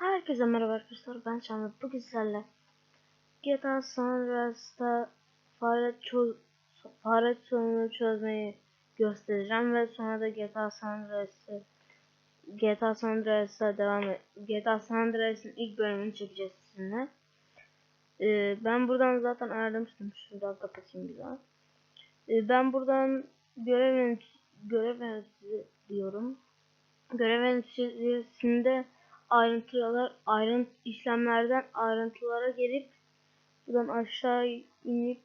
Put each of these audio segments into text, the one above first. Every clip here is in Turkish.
Herkese merhaba arkadaşlar ben Çağla bugün sizlerle GTA San Andreas'ta fare, fare sorununu çözmeyi göstereceğim ve sonra da GTA San Andreas'ı GTA San Andreas'a devam et GTA San Andreas'ın ilk bölümünü çekeceğiz sizinle. Ee, ben buradan zaten ayarlamıştım. Şuradan kapatayım bir daha. Ee, ben buradan görev yöneticisi diyorum. Görev yöneticisinde ayrıntılar ayrınt işlemlerden ayrıntılara gelip buradan aşağı inip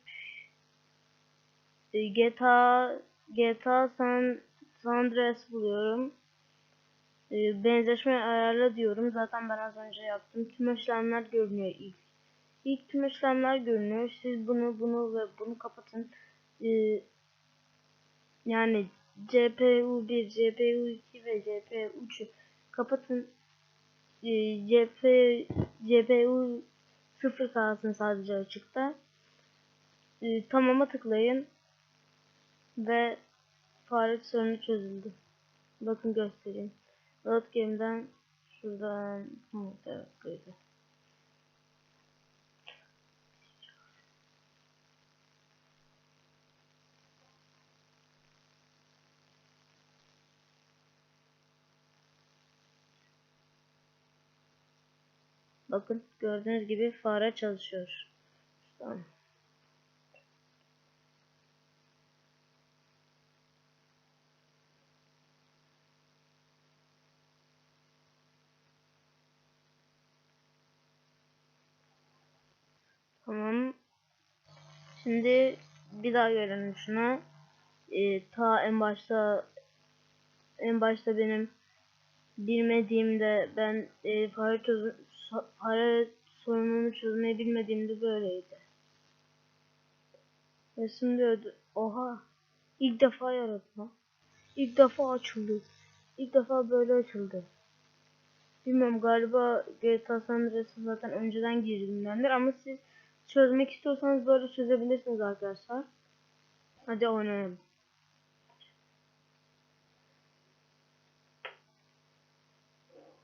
e, GTA GTA San, San Andreas buluyorum. E, benzeşme ayarla diyorum. Zaten ben az önce yaptım. Tüm işlemler görünüyor ilk. İlk tüm işlemler görünüyor. Siz bunu bunu ve bunu kapatın. E, yani CPU 1, CPU 2 ve CPU 3'ü kapatın. CP, CPU 0 kalsın sadece açıkta. E, tamama tıklayın. Ve fare sorunu çözüldü. Bakın göstereyim. Load game'den şuradan Hı, evet Bakın gördüğünüz gibi fare çalışıyor. Tamam. Tamam. Şimdi bir daha görelim şunu. Ee, ta en başta en başta benim bilmediğimde ben e, fare, fare sorununu çözmeyi bilmediğimde böyleydi. Ve şimdi öldü. Oha. İlk defa yaratma. İlk defa açıldı. İlk defa böyle açıldı. Bilmiyorum galiba GTA San Andreas'a zaten önceden girdiğimdendir ama siz çözmek istiyorsanız böyle çözebilirsiniz arkadaşlar. Hadi oynayalım.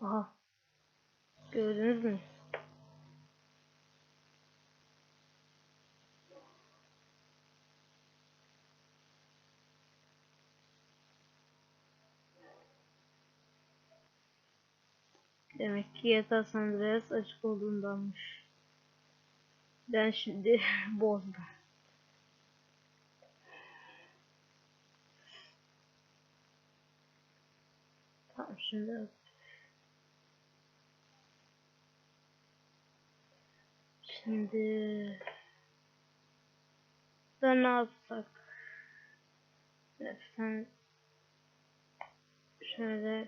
Aha. Gördünüz mü? Demek ki GTA San Andreas açık olduğundanmış. Ben şimdi bozdum. Tamam şimdi Şimdi da ne yapsak? Sen şöyle.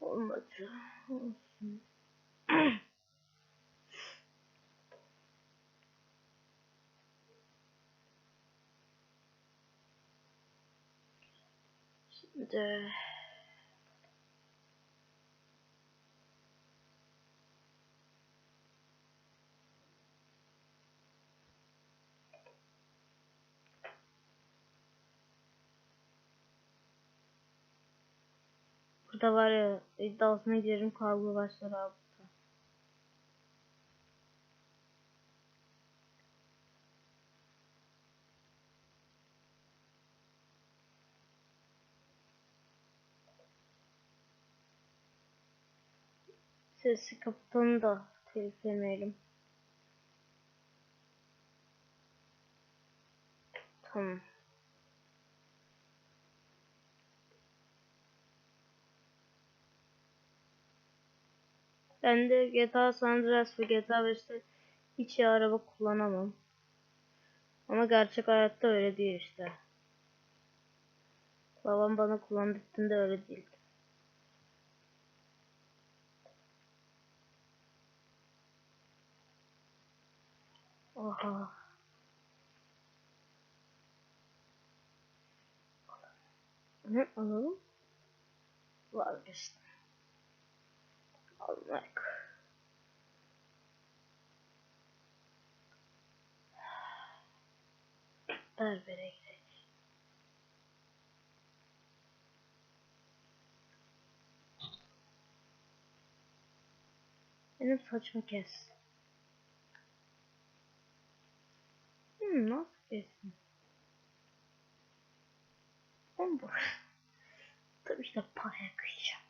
Olmadı. Olsun. Şimdi Burada var ya iddiasına girerim kavga başlar abi. Sesi kapatalım da telif yemeyelim. Tamam. Ben de GTA San Andreas ve GTA 5'te hiç araba kullanamam. Ama gerçek hayatta öyle değil işte. Babam bana kullandırdığında öyle değil. Oha. Ne alalım? Vazgeçtim. Almak. Berbere gidelim. Benim saçımı kes. Nasıl kessin? Bomboş. Tabii işte paraya kıyacağım.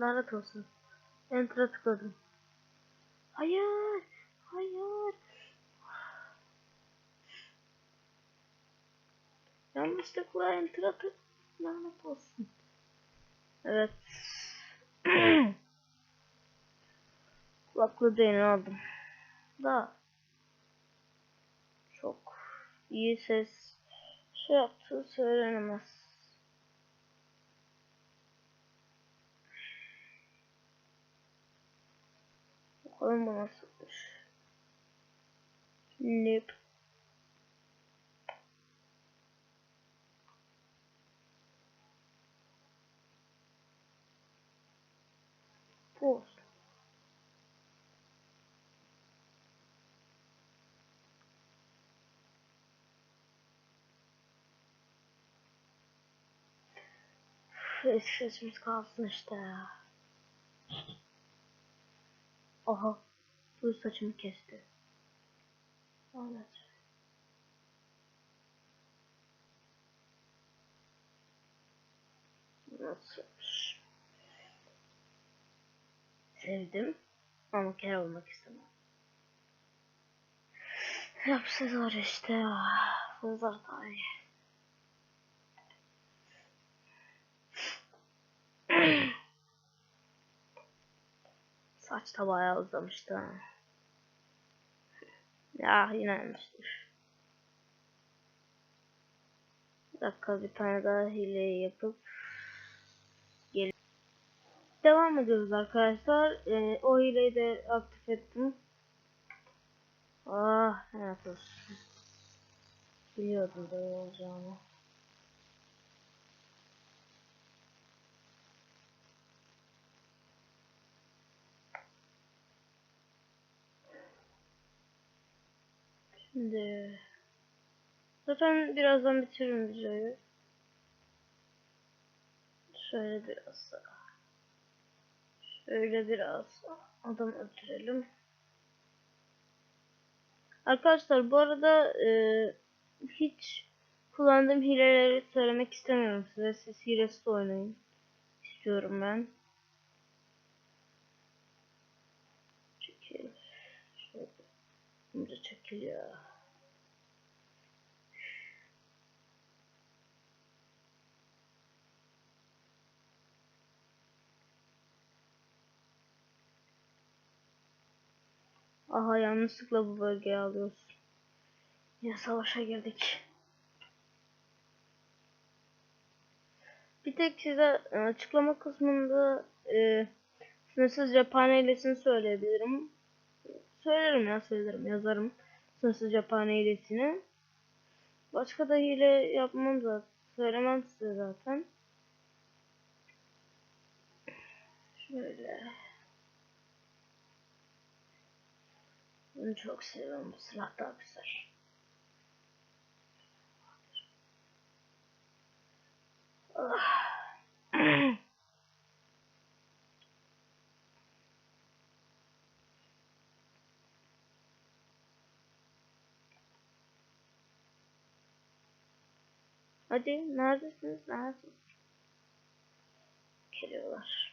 Lanet olsun. Enter'a tıkladım. Hayır. Hayır. Yanlışlıkla enter'a tık. Lanet olsun. Evet. Kulaklığı da aldım. Da çok iyi ses şey yaptığı söylenemez. Bakalım bu nasılmış. Nip. Bu olsun. Eski sesimiz kalsın işte ya. Aha. Bu saçımı kesti. Evet. Nasılmış? Sevdim. Ama kere olmak istemem. Yap Sezar işte ya. Sezar daha Saç da bayağı uzamıştı. Ya yine yanlıştır. Bir dakika bir tane daha hileyi yapıp gel. Devam ediyoruz arkadaşlar. Ee, o hileyi de aktif ettim. Ah evet olsun. Biliyordum böyle olacağını. Şimdi zaten birazdan bitiririm videoyu. Şöyle biraz daha. Şöyle biraz adam öldürelim. Arkadaşlar bu arada e, hiç kullandığım hileleri söylemek istemiyorum size. Siz hilesiz oynayın. istiyorum ben. Çekil. Şöyle. Bunca çekil ya. Aha yanlışlıkla bu bölgeyi alıyoruz. Yine savaşa girdik. Bir tek size e, açıklama kısmında e, sınırsız cephane söyleyebilirim. Söylerim ya söylerim yazarım. Sınırsız cephane hilesini. Başka da hile yapmam da söylemem size zaten. Şöyle. Bunu çok seviyorum. Bu silah daha güzel. Ah. Hadi neredesiniz? Neredesiniz? Geliyorlar.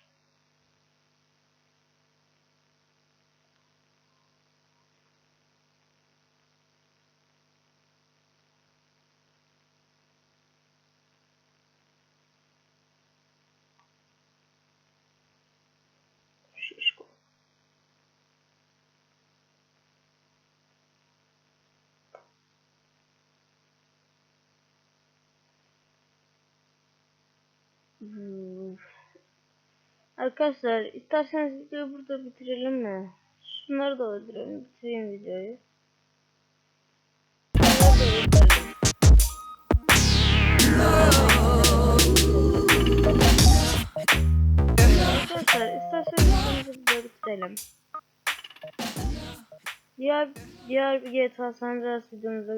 Arkadaşlar isterseniz videoyu burada bitirelim mi? Şunları da öldürelim. Bitireyim videoyu. Arkadaşlar isterseniz burada bitirelim. Diğer diğer bir GTA San Andreas videomuzda